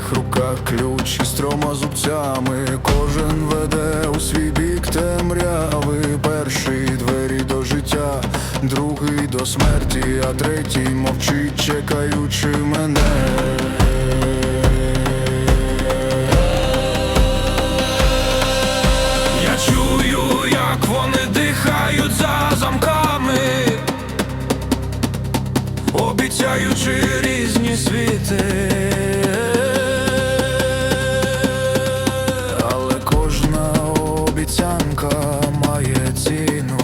твоїх руках ключ із трьома зубцями, кожен веде у свій бік темряви. Перший двері до життя, другий до смерті, а третій мовчить, чекаючи мене. Я чую, як вони дихають за замками, обіцяючи різні світи. Має ціну,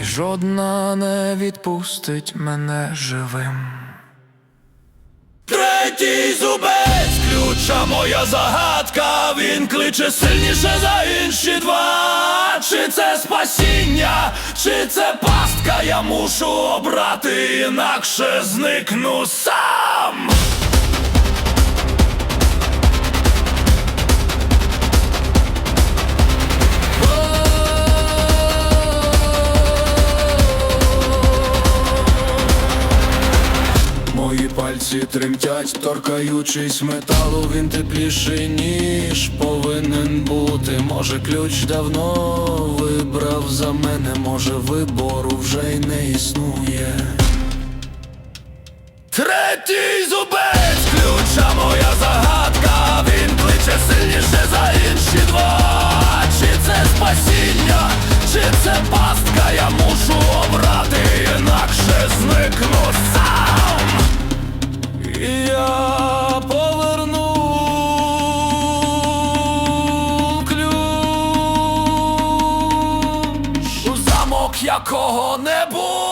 і жодна не відпустить мене живим. Третій зубець, ключа моя загадка, він кличе сильніше за інші два. Чи це спасіння, чи це пастка, я мушу обрати, інакше зникну сам. Пальці тремтять, торкаючись металу, він тепліший, ніж повинен бути. Може, ключ давно вибрав за мене, може, вибору вже й не існує. Третій зубець, ключа моя загадка, він кличе сильніше за Якого не був.